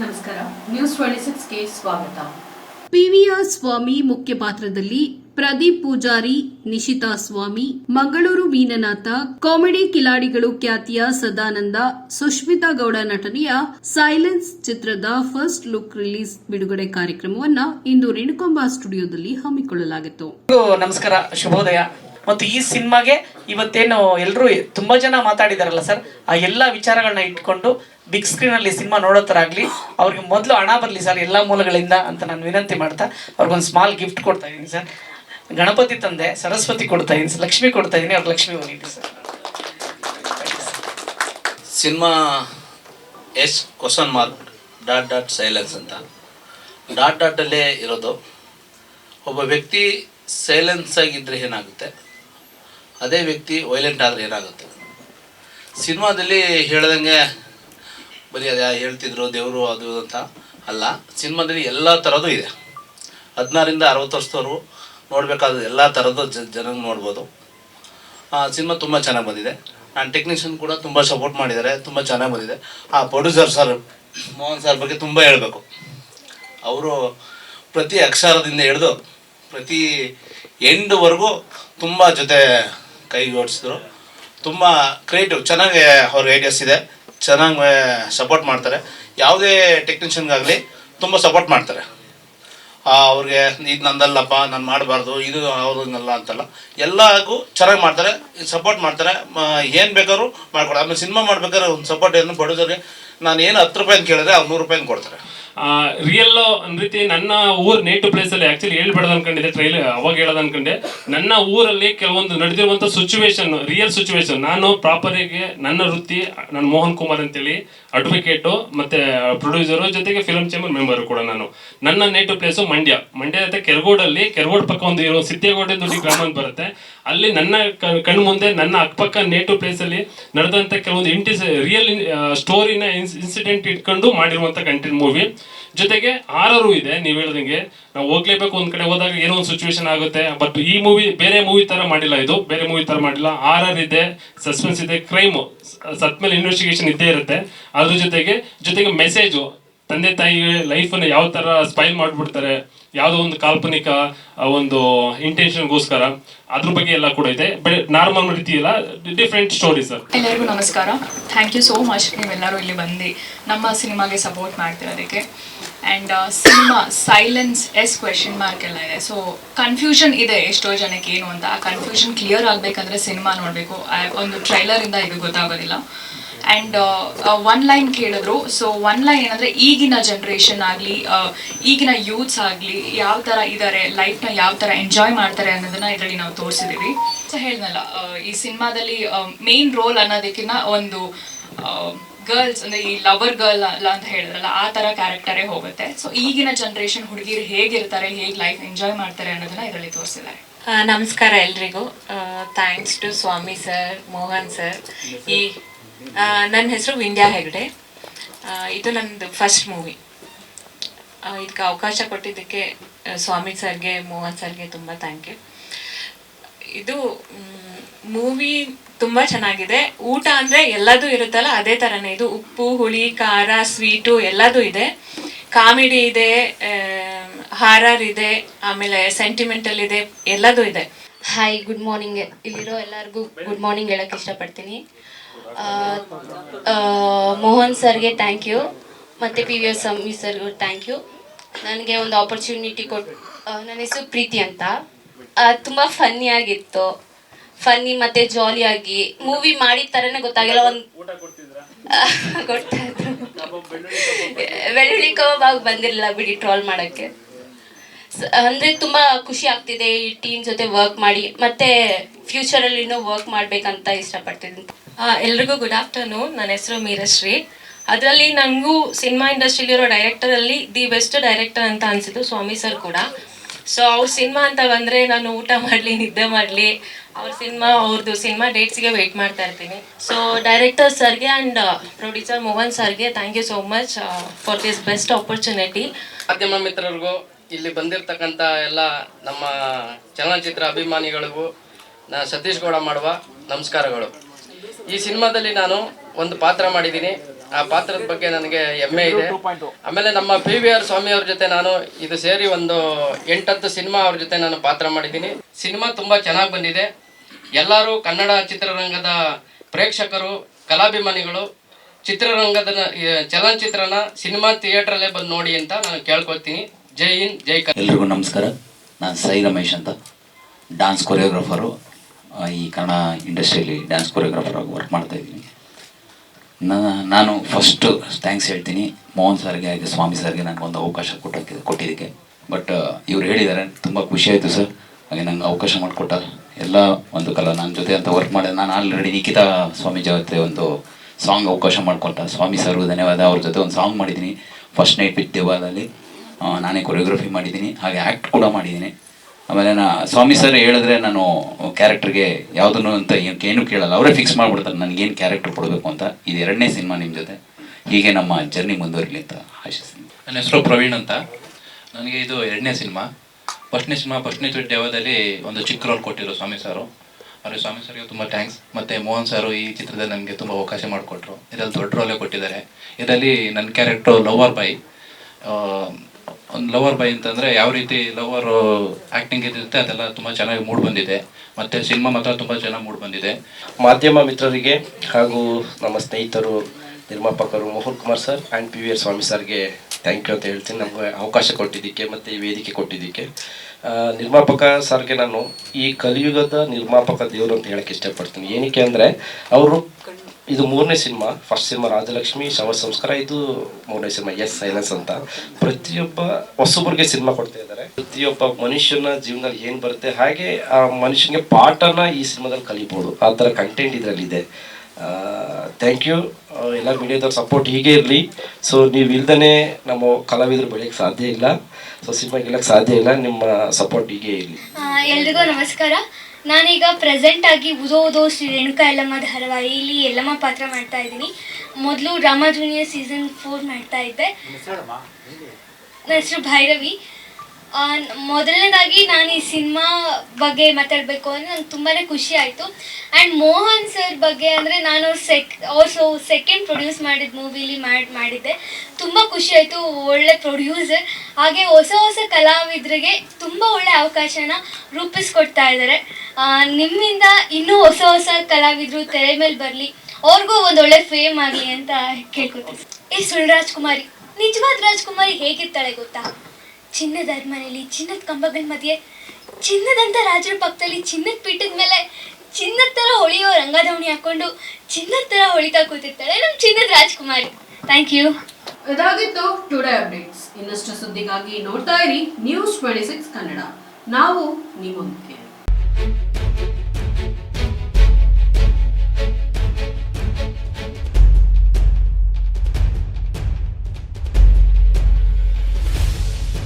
ನಮಸ್ಕಾರ. News twenty ಸಿಕ್ಸ್ಗೆ ಸ್ವಾಗತ. PVR Swamy ಮುಖ್ಯ ಪಾತ್ರದಲ್ಲಿ ಪ್ರದೀಪ್ ಪೂಜಾರಿ ನಿಶಿತಾ ಸ್ವಾಮಿ ಮಂಗಳೂರು ಮೀನನಾಥ ಕಾಮಿಡಿ ಕಿಲಾಡಿಗಳು ಖ್ಯಾತಿಯ ಸದಾನಂದ ಸುಷ್ಮಿತಾ ಗೌಡ ನಟನೆಯ ಸೈಲೆನ್ಸ್ ಚಿತ್ರದ ಫಸ್ಟ್ ಲುಕ್ ರಿಲೀಸ್ ಬಿಡುಗಡೆ ಕಾರ್ಯಕ್ರಮವನ್ನ ಇಂದು ರೇಣುಕೊಂಬ ಸ್ಟುಡಿಯೋದಲ್ಲಿ ಹಮ್ಮಿಕೊಳ್ಳಲಾಗಿತ್ತು. ನಮಸ್ಕಾರ ಶುಭೋದಯ. ಮತ್ತು ಈ ಸಿನಿಮಾಗೆ ಇವತ್ತೇನು ಎಲ್ಲರೂ ತುಂಬ ಜನ ಮಾತಾಡಿದಾರಲ್ಲ ಸರ್, ಆ ಎಲ್ಲ ವಿಚಾರಗಳನ್ನ ಇಟ್ಕೊಂಡು ಬಿಗ್ ಸ್ಕ್ರೀನ್ ಅಲ್ಲಿ ಸಿನಿಮಾ ನೋಡೋ ಥರ ಆಗಲಿ, ಅವ್ರಿಗೆ ಮೊದಲು ಹಣ ಬರಲಿ ಸರ್ ಎಲ್ಲ ಮೂಲಗಳಿಂದ ಅಂತ ನಾನು ವಿನಂತಿ ಮಾಡ್ತಾ, ಅವ್ರಿಗೊಂದು ಸ್ಮಾಲ್ ಗಿಫ್ಟ್ ಕೊಡ್ತಾ ಇದ್ದೀನಿ ಸರ್. ಗಣಪತಿ ತಂದೆ, ಸರಸ್ವತಿ ಕೊಡ್ತಾ ಇದ್ದೀನಿ ಸರ್, ಲಕ್ಷ್ಮಿ ಕೊಡ್ತಾ ಇದ್ದೀನಿ ಅವ್ರಿಗೆ ಲಕ್ಷ್ಮಿ ಹೋಗಿದ್ದೀನಿ sir. Cinema S question mark, dot dot silence ಅಂತ. ಡಾಟ್ ಡಾಟಲ್ಲೇ ಇರೋದು. ಒಬ್ಬ ವ್ಯಕ್ತಿ ಸೈಲೆನ್ಸ್ ಆಗಿದ್ದರೆ ಏನಾಗುತ್ತೆ? ಅದೇ ವ್ಯಕ್ತಿ ವೈಲೆಂಟ್ ಆದರೆ ಏನಾಗುತ್ತೆ? ಸಿನಿಮಾದಲ್ಲಿ ಹೇಳ್ದಂಗೆ, ಬರೀ ಅದ ಹೇಳ್ತಿದ್ರು, ದೇವರು ಅದು ಅಂತ ಅಲ್ಲ, ಸಿನಿಮಾದಲ್ಲಿ ಎಲ್ಲ ಥರದ್ದು ಇದೆ. ಹದಿನಾರಿಂದ ಅರವತ್ತು ವರ್ಷದವರು ನೋಡಬೇಕಾದ ಎಲ್ಲ ಥರದ್ದು ಜನ ನೋಡ್ಬೋದು. ಸಿನಿಮಾ ತುಂಬ ಚೆನ್ನಾಗಿ ಬಂದಿದೆ. ನಾನು ಟೆಕ್ನಿಷಿಯನ್ ಕೂಡ ತುಂಬ ಸಪೋರ್ಟ್ ಮಾಡಿದ್ದಾರೆ, ತುಂಬ ಚೆನ್ನಾಗಿ ಬಂದಿದೆ. ಆ ಪ್ರೊಡ್ಯೂಸರ್ ಸರ್ ಮೋಹನ್ ಸರ್ ಬಗ್ಗೆ ತುಂಬ ಹೇಳಬೇಕು. ಅವರು ಪ್ರತಿ ಅಕ್ಷರದಿಂದ ಹಿಡಿದು ಪ್ರತಿ ಎಂಡ್ವರೆಗೂ ತುಂಬ ಜೊತೆ ಕೈ ಜೋಡಿಸಿದ್ರು ತುಂಬ ಕ್ರಿಯೇಟಿವ್ ಚೆನ್ನಾಗಿ ಅವ್ರಿಗೆ ಐಡಿಯಾಸ್ ಇದೆ. ಚೆನ್ನಾಗಿ ಸಪೋರ್ಟ್ ಮಾಡ್ತಾರೆ. ಯಾವುದೇ ಟೆಕ್ನಿಷಿಯನ್ಗಾಗಲಿ ತುಂಬ ಸಪೋರ್ಟ್ ಮಾಡ್ತಾರೆ. ಅವ್ರಿಗೆ ಇದು ನಂದಲ್ಲಪ್ಪ, ನಾನು ಮಾಡಬಾರ್ದು, ಇದು ಅವ್ರನ್ನಲ್ಲ ಅಂತಲ್ಲ. ಎಲ್ಲಕ್ಕೂ ಚೆನ್ನಾಗಿ ಮಾಡ್ತಾರೆ ಸಪೋರ್ಟ್ ಮಾಡ್ತಾರೆ. ಏನು ಬೇಕಾದ್ರೂ ಮಾಡ್ಕೊಡ್ತಾರೆ. ಆಮೇಲೆ ಸಿನಿಮಾ ಮಾಡ್ಬೇಕಾದ್ರೆ ಒಂದು ಸಪೋರ್ಟ್ ಏನು ಬಡೋದವ್ರಿಗೆ ನಾನು ಏನು ಹತ್ತು ರೂಪಾಯಿ ಅಂತ ಕೇಳಿದ್ರೆ ಅವ್ರು ನೂರು ರೂಪಾಯಿ ಕೊಡ್ತಾರೆ. ರಿಯಲ್ ಒಂದ್ ರೀತಿ ನನ್ನ ಊರ್ ನೇಟಿವ್ ಪ್ಲೇಸ್ ಅಲ್ಲಿ ಆಕ್ಚುಲಿ ಹೇಳ್ಬಾರ್ದು ಅನ್ಕೊಂಡಿದ್ದೆ ಟ್ರೈಲ್ ಅವಾಗ ಹೇಳೋದು ಅನ್ಕೊಂಡೆ. ನನ್ನ ಊರಲ್ಲಿ ಕೆಲವೊಂದು ನಡೆದಿರುವಂತ ಸಿಚುವೇಶನ್ ರಿಯಲ್ ಸಿಚುವೇಶನ್ ನಾನು ಪ್ರಾಪರ್ ಆಗಿ ನನ್ನ ವೃತ್ತಿ, ನಾನು ಮೋಹನ್ ಕುಮಾರ್ ಅಂತೇಳಿ ಅಡ್ವೊಕೇಟು ಮತ್ತೆ ಪ್ರೊಡ್ಯೂಸರ್ ಜೊತೆಗೆ ಫಿಲಮ್ ಚೇಂಬರ್ ಮೆಂಬರ್ ಕೂಡ ನಾನು. ನನ್ನ ನೇಟಿವ್ ಪ್ಲೇಸು ಮಂಡ್ಯ. ಮಂಡ್ಯ ಜೊತೆ ಕೆರಗೋಡಲ್ಲಿ, ಕೆರಗೋಡ್ ಪಕ್ಕ ಒಂದು ಇರೋ ಸಿದ್ದೇಗೌಡ ದೊಡ್ಡ ಗ್ರಾಮ ಬರುತ್ತೆ. ಅಲ್ಲಿ ನನ್ನ ಕಣ್ಣು ಮುಂದೆ ನನ್ನ ಅಕ್ಕಪಕ್ಕ ನೇಟಿವ್ ಪ್ಲೇಸ್ ಅಲ್ಲಿ ನಡೆದಂತ ಕೆಲವೊಂದು ಇಂಟಿಸ್ ರಿಯಲ್ ಸ್ಟೋರಿನ ಇನ್ಸಿಡೆಂಟ್ ಇಟ್ಕೊಂಡು ಮಾಡಿರುವಂತ ಕಂಟೆಂಟ್ ಮೂವಿ ಜೊತೆಗೆ ಆರರು ಇದೆ, ನೀವು ಹೇಳ್ದಂಗೆ. ನಾವು ಹೋಗ್ಲೇಬೇಕು ಒಂದ್ ಕಡೆ ಹೋದಾಗ ಏನೋ ಒಂದು ಸಿಚುವೇಶನ್ ಆಗುತ್ತೆ. ಬಟ್ ಈ ಮೂವಿ ಬೇರೆ ಮೂವಿ ತರ ಮಾಡಿಲ್ಲ ಇದು. ಬೇರೆ ಮೂವಿ ತರ ಮಾಡಿಲ್ಲ. ಆರರ್ ಇದೆ ಸಸ್ಪೆನ್ಸ್ ಇದೆ ಕ್ರೈಮ್ ಸತ್ಮೇಲೆ ಇನ್ವೆಸ್ಟಿಗೇಷನ್ ಇದ್ದೇ ಇರುತ್ತೆ. ಅದ್ರ ಜೊತೆಗೆ ಜೊತೆಗೆ ಮೆಸೇಜು ತಂದೆ ತಾಯಿಗೆ ಲೈಫ್ ಅನ್ನ ಯಾವ ತರ ಸ್ಪೈಲ್ ಮಾಡ್ಬಿಡ್ತಾರೆ, ಯಾವುದೋ ಒಂದು ಕಾಲ್ಪನಿಕ ಒಂದು ಇಂಟೆನ್ಷನ್ಗೋಸ್ಕರ ಅದ್ರ ಬಗ್ಗೆ ಎಲ್ಲ ಕೂಡ ಇದೆ. ಬಟ್ ನಾರ್ಮಲ್ ರೀತಿ ಎಲ್ಲ ಡಿಫ್ರೆಂಟ್ ಸ್ಟೋರಿ ಸರ್ ಎಲ್ಲರಿಗೂ ನಮಸ್ಕಾರ. ಥ್ಯಾಂಕ್ ಯು ಸೋ ಮಚ್ ನೀವೆಲ್ಲರೂ ಇಲ್ಲಿ ಬಂದು ನಮ್ಮ ಸಿನಿಮಾಗೆ support ಮಾಡ್ತಿರೋದಕ್ಕೆ. And cinema silence S question mark ಎಲ್ಲ ಇದೆ. ಸೊ ಕನ್ಫ್ಯೂಷನ್ ಇದೆ ಎಷ್ಟೋ ಜನಕ್ಕೆ ಏನು ಅಂತ. ಆ ಕನ್ಫ್ಯೂಷನ್ ಕ್ಲಿಯರ್ ಆಗಬೇಕಂದ್ರೆ ಸಿನಿಮಾ ನೋಡಬೇಕು. ಒಂದು ಟ್ರೈಲರಿಂದ ಇದು ಗೊತ್ತಾಗೋದಿಲ್ಲ. ಆ್ಯಂಡ್ ಒನ್ ಲೈನ್ ಕೇಳಿದ್ರು. ಸೊ ಒನ್ ಲೈನ್ ಏನಂದರೆ ಈಗಿನ ಜನ್ರೇಷನ್ ಆಗಲಿ ಈಗಿನ ಯೂತ್ಸ್ ಆಗಲಿ ಯಾವ ಥರ ಇದ್ದಾರೆ ಲೈಫ್ನ ಯಾವ ಥರ ಎಂಜಾಯ್ ಮಾಡ್ತಾರೆ ಅನ್ನೋದನ್ನು ಇದರಲ್ಲಿ ನಾವು ತೋರಿಸಿದ್ದೀವಿ ಸೊ ಹೇಳ್ದಲ್ಲ ಆ, ಈ ಸಿನಿಮಾದಲ್ಲಿ ಮೇನ್ ರೋಲ್ ಅನ್ನೋದಕ್ಕಿಂತ ಒಂದು ಗರ್ಲ್ಸ್ ಅಂದರೆ ಈ ಲವರ್ ಗರ್ಲ್ ಅಲ್ಲ ಅಂತ ಹೇಳಿದ್ರಲ್ಲ ಆ ಥರ ಕ್ಯಾರೆಕ್ಟರೇ ಹೋಗುತ್ತೆ. ಸೊ ಈಗಿನ ಜನ್ರೇಷನ್ ಹುಡುಗಿರು ಹೇಗಿರ್ತಾರೆ ಹೇಗೆ ಲೈಫ್ ಎಂಜಾಯ್ ಮಾಡ್ತಾರೆ ಅನ್ನೋದನ್ನು ಇದರಲ್ಲಿ ತೋರಿಸಿದ್ದಾರೆ. ನಮಸ್ಕಾರ ಎಲ್ರಿಗೂ. Thanks to Swamy sir Mohan sir ಈ ನನ್ನ ಹೆಸರು ವಿಂಡ್ಯಾ ಹೆಗ್ಡೆ. ಇದು ನಂದು ಫಸ್ಟ್ ಮೂವಿ ಇದಕ್ಕೆ ಅವಕಾಶ ಕೊಟ್ಟಿದ್ದಕ್ಕೆ ಸ್ವಾಮಿ ಸರ್ಗೆ, ಮೋಹನ್ ಸರ್ಗೆ ತುಂಬ ಥ್ಯಾಂಕ್ ಯು ಇದು ಮೂವಿ ತುಂಬ ಚೆನ್ನಾಗಿದೆ. ಊಟ ಅಂದರೆ ಎಲ್ಲದೂ ಇರುತ್ತಲ್ಲ, ಅದೇ ಥರನೇ ಇದು ಉಪ್ಪು, ಹುಳಿ, ಖಾರ ಸ್ವೀಟು ಎಲ್ಲದೂ ಇದೆ. ಕಾಮಿಡಿ ಇದೆ ಹಾರರ್ ಇದೆ, ಆಮೇಲೆ ಸೆಂಟಿಮೆಂಟಲ್ ಇದೆ, ಎಲ್ಲದೂ ಇದೆ. ಹಾಯ್ ಗುಡ್ ಮಾರ್ನಿಂಗ್ ಇಲ್ಲಿರೋ ಎಲ್ಲರಿಗೂ ಗುಡ್ ಮಾರ್ನಿಂಗ್ ಹೇಳಕ್ಕೆ ಇಷ್ಟಪಡ್ತೀನಿ. ಮೋಹನ್ ಸರ್ಗೆ ಥ್ಯಾಂಕ್ ಯು ಮತ್ತು ಪಿ ವಿ ಎಸ್ ಸ್ವಾಮಿ ಸರ್ಗೂ ಥ್ಯಾಂಕ್ ಯು ನನಗೆ ಒಂದು ಆಪರ್ಚುನಿಟಿ ಕೊಟ್ಟು ನನ್ನ ಹೆಸರು ಪ್ರೀತಿ ಅಂತ. ತುಂಬ ಫನ್ನಿಯಾಗಿತ್ತು ಫನ್ನಿ ಮತ್ತು ಜಾಲಿಯಾಗಿ ಮೂವಿ ಮಾಡಿದ ಥರನೇ ಗೊತ್ತಾಗಿಲ್ಲ ಒಂದು ಕೊಡ್ತಾ ಇದ್ರು ಬೆಳ್ಳುಳ್ಳಿ ಕಬಾಬ್ ಆಗಿ ಬಂದಿರಲಿಲ್ಲ ಬಿಡಿ ಟ್ರಾಲ್ ಮಾಡೋಕ್ಕೆ. ಅಂದ್ರೆ ತುಂಬಾ ಖುಷಿ ಆಗ್ತಿದೆ ಈ ಟೀಮ್ ಜೊತೆ ವರ್ಕ್ ಮಾಡಿ ಮತ್ತೆ ಫ್ಯೂಚರ್ ಅಲ್ಲಿ ಇನ್ನೂ ವರ್ಕ್ ಮಾಡ್ಬೇಕಂತ ಇಷ್ಟಪಡ್ತಿದ್ದೀನಿ. ಎಲ್ರಿಗೂ ಗುಡ್ ಆಫ್ಟರ್ನೂನ್ ನನ್ನ ಹೆಸರು ಮೀರಶ್ರೀ. ಅದರಲ್ಲಿ ನನಗೂ ಸಿನಿಮಾ ಇಂಡಸ್ಟ್ರಿಲಿರೋ ಡೈರೆಕ್ಟರಲ್ಲಿ ದಿ ಬೆಸ್ಟ್ ಡೈರೆಕ್ಟರ್ ಅಂತ ಅನಿಸಿದ್ದು ಸ್ವಾಮಿ ಸರ್ ಕೂಡ. ಸೊ ಅವ್ರ ಸಿನಿಮಾ ಅಂತ ಬಂದರೆ ನಾನು ಊಟ ಮಾಡಲಿ ನಿದ್ದೆ ಮಾಡಲಿ ಅವ್ರ ಸಿನಿಮಾ ಅವ್ರದ್ದು ಸಿನಿಮಾ ಡೇಟ್ಸ್ಗೆ ವೆಯ್ಟ್ ಮಾಡ್ತಾ ಇರ್ತೀನಿ. ಸೊ ಡೈರೆಕ್ಟರ್ ಸರ್ಗೆ ಆ್ಯಂಡ್ ಪ್ರೊಡ್ಯೂಸರ್ ಮೋಹನ್ ಸರ್ಗೆ thank you so much for this best opportunity ಮಾಧ್ಯಮ ಮಿತ್ರರಿಗೂ ಇಲ್ಲಿ ಬಂದಿರತಕ್ಕಂಥ ಎಲ್ಲ ನಮ್ಮ ಚಲನಚಿತ್ರ ಅಭಿಮಾನಿಗಳಿಗೂ ನಾ ಸತೀಶ್ ಗೌಡ ಮಾಡುವ ನಮಸ್ಕಾರಗಳು. ಈ ಸಿನಿಮಾದಲ್ಲಿ ನಾನು ಒಂದು ಪಾತ್ರ ಮಾಡಿದ್ದೀನಿ. ಆ ಪಾತ್ರದ ಬಗ್ಗೆ ನನಗೆ ಹೆಮ್ಮೆ ಇದೆ. ಆಮೇಲೆ ನಮ್ಮ ಪಿ ವಿ ಆರ್ ಸ್ವಾಮಿ ಅವ್ರ ಜೊತೆ ನಾನು ಇದು ಸೇರಿ ಒಂದು ಎಂಟತ್ತು ಸಿನಿಮಾ ಅವ್ರ ಜೊತೆ ನಾನು ಪಾತ್ರ ಮಾಡಿದ್ದೀನಿ. ಸಿನಿಮಾ ತುಂಬ ಚೆನ್ನಾಗಿ ಬಂದಿದೆ. ಎಲ್ಲರೂ ಕನ್ನಡ ಚಿತ್ರರಂಗದ ಪ್ರೇಕ್ಷಕರು, ಕಲಾಭಿಮಾನಿಗಳು ಚಿತ್ರರಂಗದ ಚಲನಚಿತ್ರನ ಸಿನಿಮಾ ಥಿಯೇಟ್ರಲ್ಲೇ ಬಂದು ನೋಡಿ ಅಂತ ನಾನು ಕೇಳ್ಕೊಳ್ತೀನಿ. ಜೈ ಜೈ ಎಲ್ರಿಗೂ ನಮಸ್ಕಾರ. ನಾನು ಸೈ ರಮೇಶ್ ಅಂತ. ಡ್ಯಾನ್ಸ್ ಕೊರಿಯೋಗ್ರಾಫರು ಈ ಕನ್ನಡ ಇಂಡಸ್ಟ್ರಿಯಲ್ಲಿ ಡ್ಯಾನ್ಸ್ ಕೊರಿಯೋಗ್ರಾಫರ್ ಆಗಿ ವರ್ಕ್ ಮಾಡ್ತಾ ಇದ್ದೀನಿ. ನಾನು ಫಸ್ಟು ಥ್ಯಾಂಕ್ಸ್ ಹೇಳ್ತೀನಿ. ಮೋಹನ್ ಸರ್ಗೆ ಹಾಗೆ ಸ್ವಾಮಿ ಸರ್ಗೆ ಒಂದು ಅವಕಾಶ ಕೊಟ್ಟಕ್ಕೆ, ಕೊಟ್ಟಿದ್ದಕ್ಕೆ. ಬಟ್ ಇವ್ರು ಹೇಳಿದ್ದಾರೆ ತುಂಬ ಖುಷಿ ಆಯಿತು ಸರ್. ಹಾಗೆ ನಂಗೆ ಅವಕಾಶ ಮಾಡಿಕೊಟ್ಟ ಎಲ್ಲ ಒಂದು ಕಲ. ನನ್ನ ಜೊತೆ ಅಂತ ವರ್ಕ್ ಮಾಡಿದೆ, ನಾನು ಆಲ್ರೆಡಿ ನಿಖಿತಾ ಸ್ವಾಮಿ ಜೊತೆ ಒಂದು ಸಾಂಗ್ ಅವಕಾಶ ಮಾಡಿಕೊಟ್ಟ. ಸ್ವಾಮಿ ಸರ್ ಧನ್ಯವಾದ. ಅವ್ರ ಜೊತೆ ಒಂದು ಸಾಂಗ್ ಮಾಡಿದ್ದೀನಿ. ಫಸ್ಟ್ ನೈಟ್ ವಿತ್ ನಾನೇ ಕೊರಿಯೋಗ್ರಫಿ ಮಾಡಿದ್ದೀನಿ, ಹಾಗೆ ಆ್ಯಕ್ಟ್ ಕೂಡ ಮಾಡಿದ್ದೀನಿ. ಆಮೇಲೆ ನಾ, ಸ್ವಾಮಿ ಸರ್ ಹೇಳಿದ್ರೆ ನಾನು ಕ್ಯಾರೆಕ್ಟರ್ಗೆ ಯಾವುದನ್ನು ಅಂತ ಏನ್- ಕೇಳಲ್ಲ, ಅವರೇ ಫಿಕ್ಸ್ ಮಾಡಿಬಿಡ್ತಾರೆ, ನನಗೇನು ಕ್ಯಾರೆಕ್ಟರ್ ಕೊಡಬೇಕು ಅಂತ. ಇದು ಎರಡನೇ ಸಿನಿಮಾ ನಿಮ್ಮ ಜೊತೆ. ಹೀಗೆ ನಮ್ಮ ಜರ್ನಿ ಮುಂದುವರಿಲಿ ಅಂತ ಆಶಿಸ್ತೀನಿ. ನನ್ನ ಹೆಸರು ಪ್ರವೀಣ್ ಅಂತ. ನನಗೆ ಇದು ಎರಡನೇ ಸಿನಿಮಾ ಫಸ್ಟ್ನೇ ಸಿನಿಮಾ ಫಸ್ಟ್ನೇ ದೇವದಲ್ಲಿ ಒಂದು ಚಿಕ್ಕ ರೋಲ್ ಕೊಟ್ಟಿದ್ರು ಸ್ವಾಮಿ ಸಾರು. ಅವ್ರಿಗೆ ಸ್ವಾಮಿ ಸರ್ಗೆ ತುಂಬ ಥ್ಯಾಂಕ್ಸ್ ಮತ್ತು ಮೋಹನ್ ಸಾರು ಈ ಚಿತ್ರದಲ್ಲಿ ನನಗೆ ತುಂಬ ಅವಕಾಶ ಮಾಡಿಕೊಟ್ರು. ಇದರಲ್ಲಿ ದೊಡ್ಡ ರೋಲೇ ಕೊಟ್ಟಿದ್ದಾರೆ. ಇದರಲ್ಲಿ ನನ್ನ ಕ್ಯಾರೆಕ್ಟ್ರು ಲವರ್ ಬಾಯ್. ಒಂದು ಲವರ್ ಬೈ ಅಂತಂದರೆ ಯಾವ ರೀತಿ ಲವರ್ ಆ್ಯಕ್ಟಿಂಗ್ ಇದಿರುತ್ತೆ ಅದೆಲ್ಲ ತುಂಬ ಚೆನ್ನಾಗಿ ಮೂಡ್ ಬಂದಿದೆ. ಮತ್ತು ಸಿನಿಮಾ ಮಾತ್ರ ತುಂಬ ಚೆನ್ನಾಗಿ ಮೂಡ್ ಬಂದಿದೆ. ಮಾಧ್ಯಮ ಮಿತ್ರರಿಗೆ ಹಾಗೂ ನಮ್ಮ ಸ್ನೇಹಿತರು, ನಿರ್ಮಾಪಕರು Mohan Kumar sir and P V R Swamy ಸರ್ಗೆ ಥ್ಯಾಂಕ್ ಯು ಅಂತ ಹೇಳ್ತೀನಿ. ನಮಗೆ ಅವಕಾಶ ಕೊಟ್ಟಿದ್ದಕ್ಕೆ ಮತ್ತು ಈ ವೇದಿಕೆ ಕೊಟ್ಟಿದ್ದಕ್ಕೆ. ನಿರ್ಮಾಪಕ ಸರ್ಗೆ ನಾನು ಈ ಕಲಿಯುಗದ ನಿರ್ಮಾಪಕ ದೇವರು ಅಂತ ಹೇಳಕ್ಕೆ ಇಷ್ಟಪಡ್ತೀನಿ. ಏನಕ್ಕೆ ಅಂದರೆ, ಅವರು ಇದು ಮೂರನೇ ಸಿನಿಮಾ ಫಸ್ಟ್ ಸಿನಿಮಾ ರಾಜಲಕ್ಷ್ಮಿ, ಶವ ಸಂಸ್ಕಾರ, ಇದು ಮೂರನೇ ಸಿನಿಮಾ ಎಸ್ ಸೈಲೆನ್ಸ್ ಅಂತ. ಪ್ರತಿಯೊಬ್ಬ ಹೊಸಬ್ರಿಗೆ ಸಿನಿಮಾ ಕೊಡ್ತಾ ಇದ್ದಾರೆ. ಪ್ರತಿಯೊಬ್ಬ ಮನುಷ್ಯನ ಜೀವನದಲ್ಲಿ ಏನು ಬರುತ್ತೆ, ಹಾಗೆ ಆ ಮನುಷ್ಯನಿಗೆ ಪಾಠನ ಈ ಸಿನಿಮಾದಲ್ಲಿ ಕಲಿಬೋದು. ಆ ಥರ ಕಂಟೆಂಟ್ ಇದರಲ್ಲಿದೆ. ಥ್ಯಾಂಕ್ ಯು ಎಲ್ಲ ಮೀಡಿಯಾದವ್ರ ಸಪೋರ್ಟ್ ಹೀಗೆ ಇರಲಿ. ಸೊ ನೀವು ಇಲ್ದೇ ನಮ್ಮ ಕಲಾವಿದರು ಬೆಳೆಯೋಕ್ಕೆ ಸಾಧ್ಯ ಇಲ್ಲ. ಸೊ ಸಿನಿಮಾ ಗೆಲ್ಲಕ್ಕೆ ಸಾಧ್ಯ ಇಲ್ಲ. ನಿಮ್ಮ ಸಪೋರ್ಟ್ ಹೀಗೆ ಇರಲಿ. ಎಲ್ರಿಗೂ ನಮಸ್ಕಾರ. ನಾನೀಗ ಪ್ರೆಸೆಂಟ್ ಆಗಿ ಉದೋ ಉದೋ ಶ್ರೀ ರೇಣುಕಾ ಯಲ್ಲಮ್ಮ ಧಾರಾವಾಹಿಯಲ್ಲಿ ಎಲ್ಲಮ್ಮ ಪಾತ್ರ ಮಾಡ್ತಾ ಇದ್ದೀನಿ. ಮೊದಲು ರಾಮ ಜೂನಿಯರ್ ಸೀಸನ್ ಫೋರ್ ಮಾಡ್ತಾ ಇದ್ದೆ. ನನ್ನ ಹೆಸರು ಭೈರವಿ ಮೊದಲನೇದಾಗಿ ನಾನು ಈ ಸಿನಿಮಾ ಬಗ್ಗೆ ಮಾತಾಡಬೇಕು ಅಂದರೆ ನಂಗೆ ತುಂಬಾ ಖುಷಿ ಆಯಿತು. ಆ್ಯಂಡ್ ಮೋಹನ್ ಸರ್ ಬಗ್ಗೆ ಅಂದರೆ ನಾನು ಸೆಕ್ ಆಲ್ಸೋ ಸೆಕೆಂಡ್ ಪ್ರೊಡ್ಯೂಸ್ ಮಾಡಿದ ಮೂವಿಲಿ ಮಾಡಿ, ಮಾಡಿದ್ದೆ. ತುಂಬ ಖುಷಿ ಆಯಿತು, ಒಳ್ಳೆ ಪ್ರೊಡ್ಯೂಸರ್ ಹಾಗೆ ಹೊಸ ಹೊಸ ಕಲಾವಿದರಿಗೆ ತುಂಬ ಒಳ್ಳೆ ಅವಕಾಶನ ರೂಪಿಸ್ಕೊಡ್ತಾ ಇದ್ದಾರೆ ನಿಮ್ಮಿಂದ ಇನ್ನೂ ಹೊಸ ಹೊಸ ಕಲಾವಿದರು ತೆರೆ ಮೇಲೆ ಬರಲಿ, ಅವ್ರಿಗೂ ಒಂದು ಒಳ್ಳೆ ಫೇಮ್ ಆಗಲಿ ಅಂತ ಕೇಳ್ಕೊತೀನಿ. ಈ ಸುಳ್ ರಾಜ್ಕುಮಾರಿ ನಿಜವಾದ ರಾಜ್ಕುಮಾರಿ ಹೇಗಿರ್ತಾಳೆ ಗೊತ್ತಾ? ಚಿನ್ನದ ಅರಮನೆಯಲ್ಲಿ ಚಿನ್ನದ ಕಂಬಗಳ ಮಧ್ಯೆ, ಚಿನ್ನದಂತ ರಾಜರ ಪಕ್ಕದಲ್ಲಿ ಚಿನ್ನದ ಪೀಠದ ಮೇಲೆ ಚಿನ್ನದ ಥರ ಹೊಳೆಯೋ ರಂಗದವಣಿ ಹಾಕೊಂಡು ಚಿನ್ನದ ಥರ ಹೊಳಿತಾ ಕೂತಿರ್ತಾಳೆ ನಮ್ಮ ಚಿನ್ನದ ರಾಜ್ಕುಮಾರಿ. ಥ್ಯಾಂಕ್ ಯು ಇದಾಗಿತ್ತು ಟುಡೇ ಅಪ್ಡೇಟ್ಸ್. ಇನ್ನಷ್ಟು ಸುದ್ದಿಗಾಗಿ ನೋಡ್ತಾ ಇರಿ ನ್ಯೂಸ್ ಟ್ವೆಂಟಿ ಸಿಕ್ಸ್ ಕನ್ನಡ. ನಾವು ನಿಮ್ಮೊಂದಿಗೆ